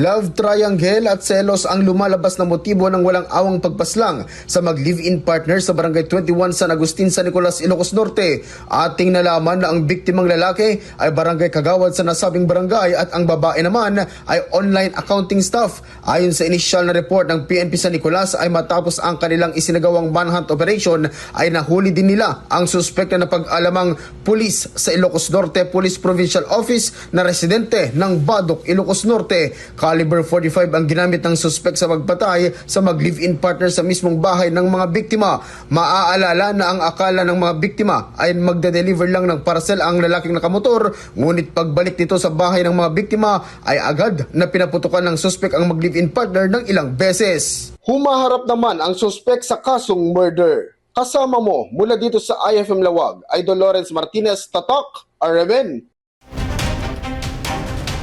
Love triangle at selos ang lumalabas na motibo ng walang awang pagpaslang sa mag-live-in partner sa Barangay 21 San Agustin, San Nicolas, Ilocos Norte. Ating nalaman na ang biktimang lalaki ay barangay kagawad sa nasabing barangay at ang babae naman ay online accounting staff. Ayon sa inisyal na report ng PNP San Nicolas ay matapos ang kanilang isinagawang manhunt operation ay nahuli din nila ang suspect na napag-alamang pulis sa Ilocos Norte Police Provincial Office na residente ng Badok, Ilocos Norte. Caliber 45 ang ginamit ng suspect sa pagpatay sa mag-live-in partner sa mismong bahay ng mga biktima. Maaalala na ang akala ng mga biktima ay magde-deliver lang ng parcel ang lalaking nakamotor, ngunit pagbalik nito sa bahay ng mga biktima ay agad na pinaputukan ng suspect ang mag-live-in partner ng ilang beses. Humaharap naman ang suspect sa kasong murder. Kasama mo mula dito sa IFM Lawag ay Dolores Martinez Tatak, RMN,